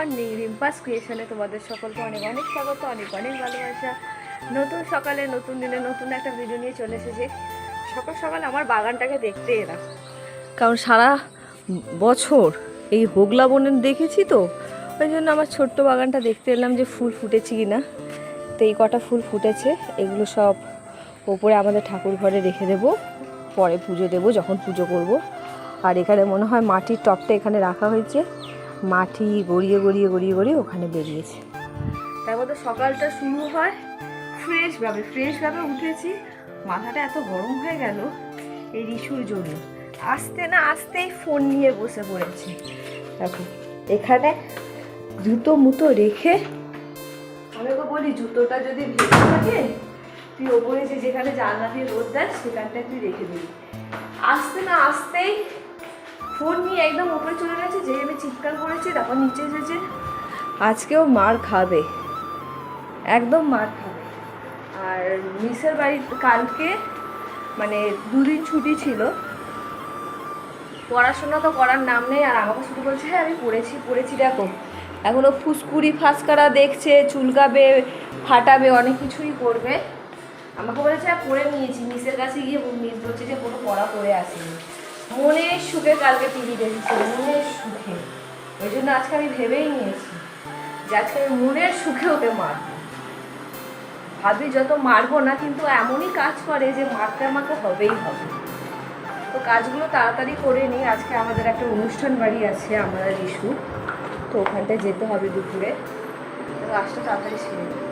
Morning রিম্পাস ক্রিয়েশনে তোমাদের সকলকে অনেক অনেক স্বাগত, অনেক অনেক ভালোবাসা। নতুন সকালে, নতুন দিনে নতুন একটা ভিডিও নিয়ে চলে এসেছি। সকাল সকাল আমার বাগানটাকে দেখতে এলাম। কারণ সারা বছর এই হোগলা বনের দেখেছি তো, ওই জন্য আমার ছোট্ট বাগানটা দেখতে এলাম যে ফুল ফুটেছে কি না তো এই কটা ফুল ফুটেছে, এগুলো সব ওপরে আমাদের ঠাকুর ঘরে রেখে দেবো। পরে পুজো দেবো, যখন পুজো করব। আর এখানে মনে হয় মাটির টপটা এখানে রাখা হয়েছে। মাটি গড়িয়ে গড়িয়ে গড়িয়ে গড়িয়ে ওখানে বেরিয়েছে। তার মধ্যে সকালটা শুরু হয় ফ্রেশভাবে ফ্রেশভাবে উঠেছি। মাথাটা এত গরম হয়ে গেল, এই রিসুর জন্য। আসতে না আসতেই ফোন নিয়ে বসে পড়েছি। দেখো, এখানে জুতো মুতো রেখে আমি ওকে বলি, জুতোটা যদি ভেজে থাকে, তুই ওপরে যে যেখানে জানলা দিয়ে রোদ দেয়, সেখানটায় তুই রেখে দিবি। আসতে না আসতেই ফোন নিয়ে একদম উপরে চলে গেছে যে আমি চিৎকার করেছি, তারপর নিচে এসেছে, আজকেও মার খাবে। একদম মার খাবে। আর মিসের বাড়ি কালকে মানে দুদিন ছুটি ছিল। পড়াশোনা তো করার নাম নেই, আর আমাকে শুধু বলছে হ্যাঁ আমি পড়েছি পড়েছি, দেখো। এখনও ফুসকুড়ি ফাসকারা দেখছে, চুলকাবে, ফাটাবে, অনেক কিছুই করবে। আমাকে বলেছে হ্যাঁ পড়ে নিয়েছি। মিসের কাছে গিয়ে মিস বলছে যে, কোনো পড়া পড়ে আসেনি। মনের সুখে কালকে টিভি দেখেছি মনের সুখে। ওই জন্য আজকে আমি ভেবেই নিয়েছি যে আজকে আমি মনের সুখে ওকে মারবো। ভাবি, যত মারবো না, কিন্তু এমনই কাজ করে যে মারতে আমাকে হবেই হবে। তো কাজগুলো তাড়াতাড়ি করে নিই। আজকে আমাদের একটা অনুষ্ঠান বাড়ি আছে, আমরা ইস্যু তো ওখানটায় যেতে হবে দুপুরে। তো কাজটা তাড়াতাড়ি ছেড়ে নিই।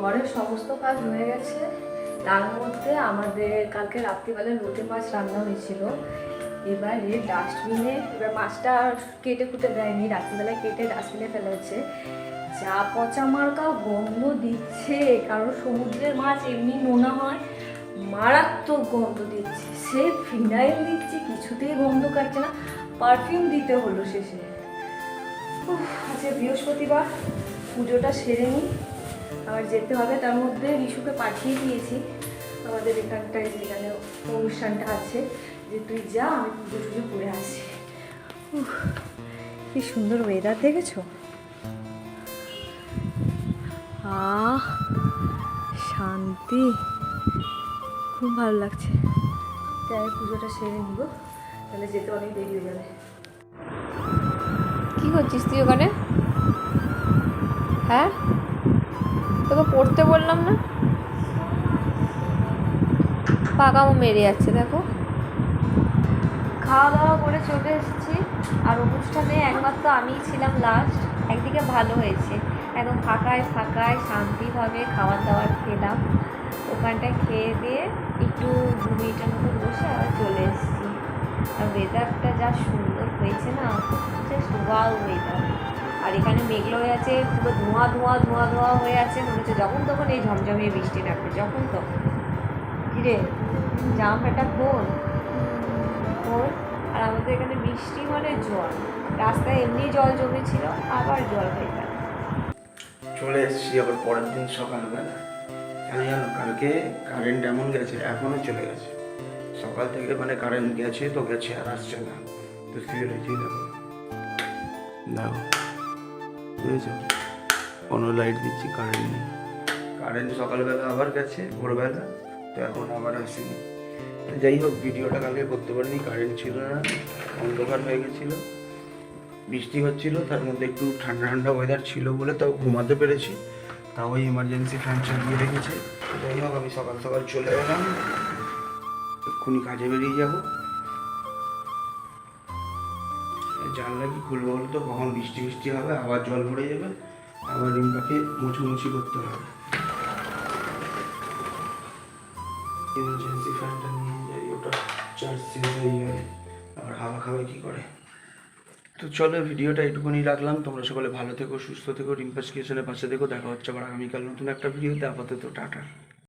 ঘরের সমস্ত কাজ হয়ে গেছে। তার মধ্যে আমাদের কালকে রাত্রিবেলা লোটে মাছ রান্না হয়েছিল। এবারে ডাস্টবিনে, এবার মাছটা কেটে কুটে দেয়নি রাত্রিবেলায় কেটে ডাস্টবিনে ফেলা হচ্ছে যা পচা মার্কা গন্ধ দিচ্ছে, কারণ সমুদ্রের মাছ এমনি নোনা হয়, মারাত্মক গন্ধ দিচ্ছে। সে ফিনাইল দিচ্ছে, কিছুতেই গন্ধ কাটছে না, পারফিউম দিতে হলো শেষে। আজকে বৃহস্পতিবার, পুজোটা সেরে নিই আবার যেতে হবে। তার মধ্যে রিশুকে পাঠিয়ে দিয়েছি। আমাদের এখানটায় যেখানে অনুষ্ঠানটা আছে, যে তুই যা, আমি পুজো টুজো করে আসি কি সুন্দর ওয়েদার দেখেছ? আহ, শান্তি। খুব ভালো লাগছে। তাই পুজোটা সেরে নিব। তাহলে যেতে অনেক দেরি হয়ে যাবে। কি করছিস তুই ওখানে? হ্যাঁ? তোকে পড়তে বললাম না? পাকামো মেরে যাচ্ছে, দেখো। খাওয়া দাওয়া করে চলে এসেছি। আর অনুষ্ঠানে একমাত্র আমিই ছিলাম লাস্ট একদিকে ভালো হয়েছে। একদম ফাঁকায় ফাঁকায় শান্তিভাবে খাবার দাবার খেলাম। ওখানটায় খেয়ে দিয়ে একটু দু মিনিটের মতো বসে আবার চলে এসেছি। আর ওয়েদারটা যা সুন্দর হয়েছে না জাস্ট ওয়াও ওয়েদার আর এখানে মেঘলা হয়ে আছে, পুরো ধোঁয়া ধোঁয়া ধোঁয়া ধোঁয়া হয়ে আছে। মনে হচ্ছে যখন তখন এই ঝমঝমিয়ে বৃষ্টি নামবে যখন তখন। জামা প্যান্টটা খোল। খোল। আর আমাদের এখানে বৃষ্টি মানে জল। রাস্তায় এমনি জল জমেছিল, আবার জল হয়ে গেল। চলে এসেছি আবার পরের দিন সকালবেলা। কেন জানো, কালকে কারেন্ট এমন গেছে এখনও চলে গেছে। সকাল থেকে মানে কারেন্ট গেছে তো গেছে, আর আসছে না। তো শুয়ে দেখো দেখো বুঝেছ? কোনো লাইট দিচ্ছি কারেন্ট নেই। কারেন্ট সকালবেলা আবার গেছে, ভোরবেলা, তো এখন আবার আসেনি। যাই হোক, ভিডিওটা কালকে করতে পারিনি কারেন্ট ছিল না, অন্ধকার হয়ে গেছিল। বৃষ্টি হচ্ছিল, তার মধ্যে একটু ঠান্ডা ঠান্ডা ওয়েদার ছিল বলে তাও ঘুমাতে পেরেছি। তাও ওই ইমার্জেন্সি ফ্যান চালিয়ে রেখেছে। যাই হোক, আমি সকাল সকাল চলে এলাম। এক্ষুনি কাজে বেরিয়ে যাব। জানলা কি খুলবো বলো তো? কখন বৃষ্টি বৃষ্টি হবে? আবার জল ভরে যাবে? আবার রিমটাকে মুছুমুছি করতে হবে। ইমার্জেন্সি ফ্যানটা নিয়ে যাই, ওটা চার্জ শেষ হয়ে যাবে আবার হাওয়া খাবে কি করে? তো চলো, ভিডিওটা এইটুকুনি রাখলাম। তোমরা সকলে ভালো থেকো, সুস্থ থেকো রিম্পাস ক্রিয়েশনের পাশে থেকো। দেখা হচ্ছে আবার আগামীকাল নতুন একটা ভিডিওতে। আপাতত টাটা।